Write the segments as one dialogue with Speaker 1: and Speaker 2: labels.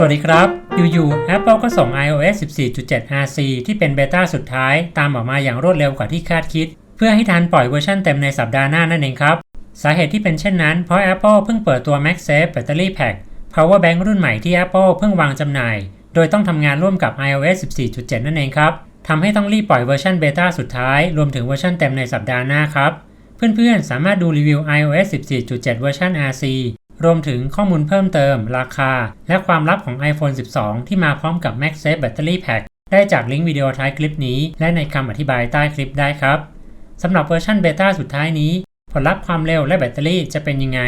Speaker 1: สวัสดีครับ อยู่ๆ Apple ก็ส่ง iOS 14.7 RC ที่เป็นเบต้าสุดท้าย ตามออกมาอย่างรวดเร็วกว่าที่คาดคิด เพื่อให้ทันปล่อยเวอร์ชันเต็มในสัปดาห์หน้านั่นเองครับ สาเหตุที่เป็นเช่นนั้น เพราะ Apple เพิ่งเปิดตัว MagSafe Battery Pack Power Bank รุ่นใหม่ที่ Apple เพิ่งวางจำหน่าย โดยต้องทำงานร่วมกับ iOS 14.7 นั่นเองครับทำให้ต้องรีบปล่อยเวอร์ชันเบต้าสุดท้าย รวมถึงเวอร์ชันเต็มในสัปดาห์หน้าครับ เพื่อนๆ สามารถดูรีวิว iOS 14.7 เวอร์ชัน RC รวมถึงข้อมูลเพิ่มเติม ราคา และความลับของ iPhone 12 ที่มาพร้อมกับ MagSafe Battery Pack ได้จากลิงก์วิดีโอท้ายคลิปนี้ และในคำอธิบายใต้คลิปได้ครับสำหรับเวอร์ชันเบต้าสุดท้ายนี้ ผลลัพธ์ความเร็วและแบตเตอรี่จะเป็นยังไง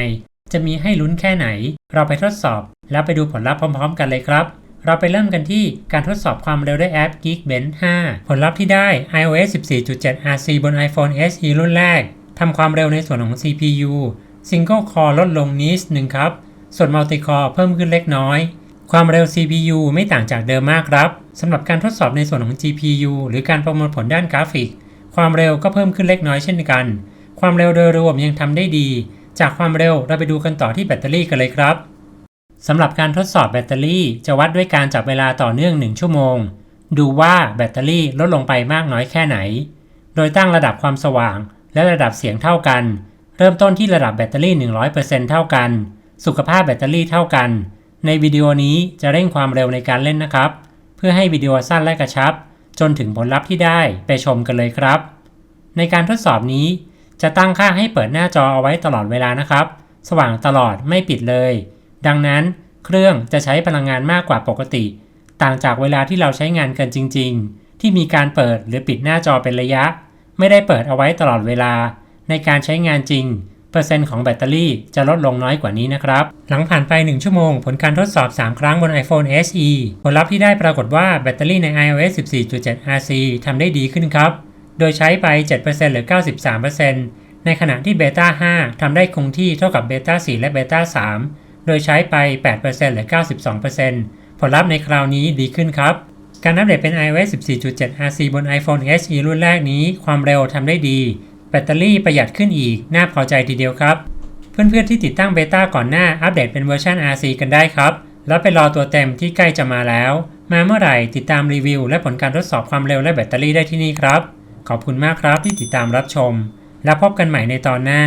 Speaker 1: จะมีให้ลุ้นแค่ไหน เราไปทดสอบ แล้วไปดูผลลัพธ์พร้อม ๆ กันเลยครับ เราไปเริ่มกันที่การทดสอบความเร็วด้วยแอป Geekbench 5 ผลลัพธ์ที่ได้ iOS 14.7 RC บน iPhone SE รุ่นแรกทำความเร็วในส่วนของ CPU Single Core ลดลงนิดหนึ่งครับ ส่วน Multi Core เพิ่มขึ้นเล็กน้อย ความเร็ว CPU ไม่ต่างจากเดิมมากครับสำหรับการทดสอบในส่วนของ GPU หรือการประมวลผลด้านกราฟิก ความเร็วก็เพิ่มขึ้นเล็กน้อยเช่นกัน ความเร็วโดยรวมยังทำได้ดี จากความเร็วเราไปดูกันต่อที่แบตเตอรี่กันเลยครับสำหรับการทดสอบแบตเตอรี่จะวัดด้วยการจับเวลาต่อเนื่อง 1 ชั่วโมง ดูว่าแบตเตอรี่ลดลงไปมากน้อยแค่ไหน โดยตั้งระดับความสว่างและระดับเสียงเท่ากัน เริ่มต้นที่ระดับแบตเตอรี่ 100%เท่ากัน สุขภาพแบตเตอรี่เท่ากัน ในวิดีโอนี้จะเร่งความเร็วในการเล่นนะครับ เพื่อให้วิดีโอสั้นและกระชับ จนถึงผลลัพธ์ที่ได้ไปชมกันเลยครับ ในการทดสอบนี้ จะตั้งค่าให้เปิดหน้าจอเอาไว้ตลอดเวลานะครับ สว่างตลอดไม่ปิดเลย ดังนั้นเครื่องจะใช้พลังงานมากกว่าปกติ ต่างจากเวลาที่เราใช้งานกันจริง ๆ ที่มีการเปิดหรือปิดหน้าจอเป็นระยะ ไม่ได้เปิดเอาไว้ตลอดเวลา ในการใช้งานจริง เปอร์เซ็นต์ของแบตเตอรี่จะลดลงน้อยกว่านี้นะครับ หลังผ่านไป 1 ชั่วโมง ผลการทดสอบ 3 ครั้งบน iPhone SE ผลลัพธ์ที่ได้ปรากฏว่าแบตเตอรี่ใน iOS 14.7 RC ทำได้ดีขึ้นครับ โดยใช้ไป 7%หรือ 93%ในขณะที่เบต้า5ทำได้คงที่เท่ากับเบต้า4และเบต้า3 โดยใช้ไป 8%หรือ 92%ผลลัพธ์ในคราวนี้ดีขึ้นครับการอัปเดตเป็น iOS 14.7 RC บน iPhone SE รุ่นแรกนี้ ความเร็วทำได้ดี แบตเตอรี่ประหยัดขึ้นอีก น่าพอใจทีเดียวครับ เพื่อนๆที่ติดตั้งเบต้าก่อนหน้าอัปเดตเป็นเวอร์ชัน RC กันได้ครับ แล้วไปรอตัวเต็มที่ใกล้จะมาแล้ว มาเมื่อไหร่ติดตามรีวิว และผลการทดสอบความเร็วและแบตเตอรี่ได้ที่นี่ครับ ขอบคุณมากครับที่ติดตามรับชม แล้วพบกันใหม่ในตอนหน้า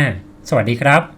Speaker 1: สวัสดีครับ